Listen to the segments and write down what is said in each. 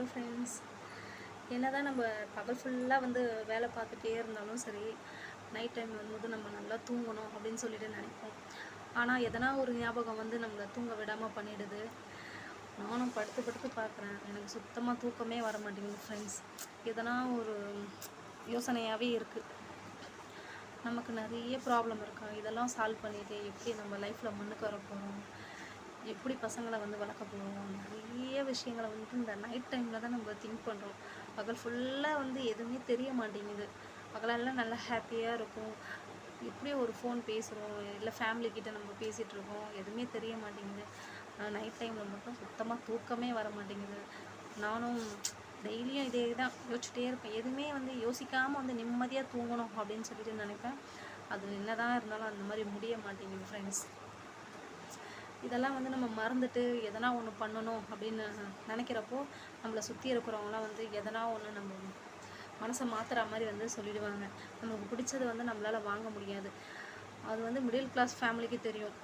Hello friends என்ன தான் நம்ம பகல் ஃபுல்லாக வந்து வேலை பார்த்துட்டே இருந்தாலும் சரி நைட் டைம் வரும்போது நம்ம நல்லா தூங்கணும் அப்படின்னு சொல்லிட்டு நினைப்போம். ஆனால் எதனா ஒரு ஞாபகம் வந்து நம்மளை தூங்க விடாமல் பண்ணிடுது. நானும் படுத்து படுத்து பார்க்குறேன். எனக்கு சுத்தமாக தூக்கமே வர மாட்டேங்குது ஃப்ரெண்ட்ஸ் எதனா ஒரு யோசனையாகவே இருக்குது நமக்கு நிறைய ப்ராப்ளம் இருக்கா? இதெல்லாம் சால்வ் பண்ணிட்டு எப்படி நம்ம லைஃப்பில் முன்னுக்கு வர போகிறோம் எப்படி பசங்களை வந்து வளர்க்க போகிறோம் நிறைய விஷயங்களை வந்து இந்த நைட் டைமில் தான் நம்ம திங்க் பண்ணுறோம் பகல் ஃபுல்லாக வந்து எதுவுமே தெரிய மாட்டேங்குது. பகலெல்லாம் நல்லா ஹாப்பியாக இருக்கும். எப்படி ஒரு ஃபோன் பேசுகிறோம் இல்லை ஃபேமிலிக்கிட்ட நம்ம பேசிகிட்டு இருக்கோம் எதுவுமே தெரிய மாட்டேங்குது. ஆனால் நைட் டைமில் மட்டும் சுத்தமாக தூக்கமே வர மாட்டேங்குது. நானும் டெய்லியும் இதே தான் யோசிச்சுட்டே இருப்பேன். எதுவுமே வந்து யோசிக்காமல் வந்து நிம்மதியாக தூங்கணும் அப்படின்னு சொல்லிட்டு நினைப்பேன். அது என்னதான் இருந்தாலும் அந்த மாதிரி முடிய மாட்டேங்குது ஃப்ரெண்ட்ஸ் இதெல்லாம் வந்து நம்ம மறந்துட்டு எதனா ஒன்று பண்ணணும் அப்படின்னு நினைக்கிறப்போ நம்மளை சுற்றி இருக்கிறவங்களாம் வந்து எதனா ஒன்று நம்ம மனசை மாற்றுற மாதிரி வந்து சொல்லிடுவாங்க. நமக்கு பிடிச்சது வந்து நம்மளால் வாங்க முடியாது. அது வந்து மிடில் கிளாஸ் ஃபேமிலிக்கு தெரியும்.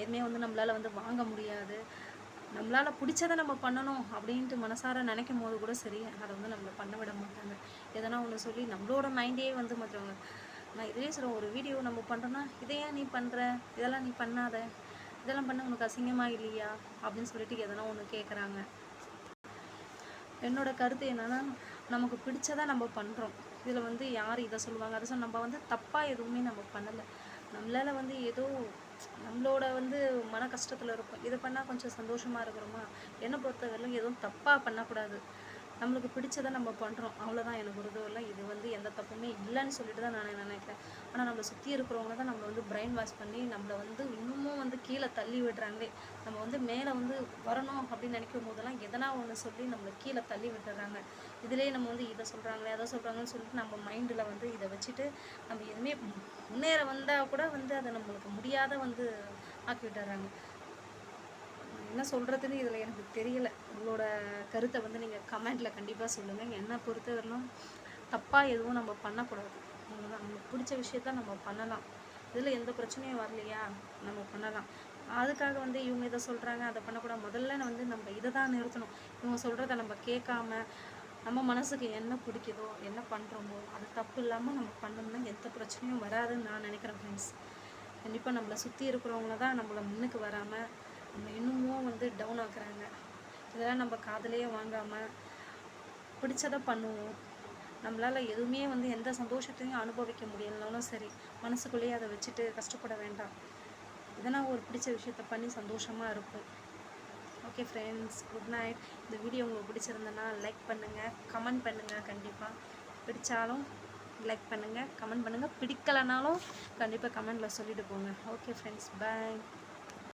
எதுவுமே வந்து நம்மளால் வந்து வாங்க முடியாது. நம்மளால் பிடிச்சதை நம்ம பண்ணணும் அப்படின்ட்டு மனசார நினைக்கும் போது கூட சரி அதை வந்து நம்மளை பண்ண விட மாட்டாங்க. எதனா ஒன்று சொல்லி நம்மளோட மைண்டே வந்து மாற்றுவாங்க நான் இதே சொல்கிறேன் ஒரு வீடியோ நம்ம பண்ணுறோன்னா இதை ஏன் நீ பண்ணுற இதெல்லாம் நீ பண்ணாத. இதெல்லாம் பண்ண உனக்கு அசிங்கமா இல்லையா? அப்படின்னு சொல்லிட்டு எதனா ஒன்று கேட்குறாங்க என்னோட கருத்து என்னன்னா நமக்கு பிடிச்சதை நம்ம பண்ணுறோம் இதில் வந்து யார் இதை சொல்லுவாங்க? அதை சொல்ல நம்ம வந்து தப்பாக எதுவுமே நம்ம பண்ணலை. நம்மளால் வந்து ஏதோ நம்மளோட வந்து மன கஷ்டத்தில் இருக்கும். இதை பண்ணால் கொஞ்சம் சந்தோஷமாக இருக்கிறோமா? என்னை பொறுத்தவரையிலும் எதுவும் தப்பாக பண்ணக்கூடாது. நம்மளுக்கு பிடிச்சதை நம்ம பண்ணுறோம் அவ்வளோதான் எனக்கு ஒரு இது வந்து எந்த தப்புமே இல்லைன்னு சொல்லிட்டு தான் நான் நினைக்கிறேன். ஆனால் நம்மளை சுற்றி இருக்கிறவங்க தான் நம்மளை வந்து பிரெயின் வாஷ் பண்ணி நம்மளை வந்து இன்னமும் வந்து கீழே தள்ளி விடுறாங்களே. நம்ம வந்து மேலே வந்து வரணும் அப்படின்னு நினைக்கும் போதெல்லாம் எதனா ஒன்று சொல்லி நம்மளை கீழே தள்ளி விட்டுறாங்க. இதிலே நம்ம வந்து இதை சொல்கிறாங்களே அதை சொல்கிறாங்கன்னு சொல்லிட்டு நம்ம மைண்டில் வந்து இதை வச்சுட்டு நம்ம எதுவுமே முன்னேற வந்தால் கூட வந்து அதை நம்மளுக்கு முடியாத வந்து ஆக்கி விட்டுறாங்க. என்ன சொல்கிறதுன்னு இதில் எனக்கு தெரியல. உங்களோட கருத்தை வந்து நீங்கள் கமெண்ட்டில் கண்டிப்பாக சொல்லுங்கள் என்னை பொறுத்தவரையிலும் தப்பாக எதுவும் நம்ம பண்ணக்கூடாது. அவ்வளோதான் நமக்கு பிடிச்ச விஷயத்த நம்ம பண்ணலாம். இதில் எந்த பிரச்சனையும் வரலையா? நம்ம பண்ணலாம். அதுக்காக வந்து இவங்க இதை சொல்கிறாங்க அதை பண்ணக்கூடாது. முதல்ல வந்து நம்ம இதை தான் நிறுத்தணும். இவங்க சொல்கிறத நம்ம கேட்காம நம்ம மனசுக்கு என்ன பிடிக்குதோ என்ன பண்ணுறோமோ அது தப்பு இல்லாமல் நம்ம பண்ணோம்னா எந்த பிரச்சனையும் வராதுன்னு நான் நினைக்கிறேன் ஃப்ரெண்ட்ஸ் கண்டிப்பாக நம்மளை சுற்றி இருக்கிறவங்கள தான் நம்மளை முன்னுக்கு வராமல் இன்னமும் வந்து டவுன் ஆக்குறாங்க. இதெல்லாம் நம்ம காதலையே வாங்காமல் பிடிச்சதை பண்ணுவோம். நம்மளால் எதுவுமே வந்து எந்த சந்தோஷத்தையும் அனுபவிக்க முடியலனாலும் சரி மனசுக்குள்ளேயே அதை வச்சுட்டு கஷ்டப்பட வேண்டாம். இதனால் ஒரு பிடிச்ச விஷயத்த பண்ணி சந்தோஷமாக இருக்கும் ஓகே ஃப்ரெண்ட்ஸ் குட் நைட் இந்த வீடியோ உங்களுக்கு பிடிச்சிருந்தனா லைக் பண்ணுங்கள் கமெண்ட் பண்ணுங்கள் கண்டிப்பாக பிடிச்சாலும் லைக் பண்ணுங்கள் கமெண்ட் பண்ணுங்கள் பிடிக்கலைனாலும் கண்டிப்பாக கமெண்டில் சொல்லிட்டு போங்க. Okay friends bye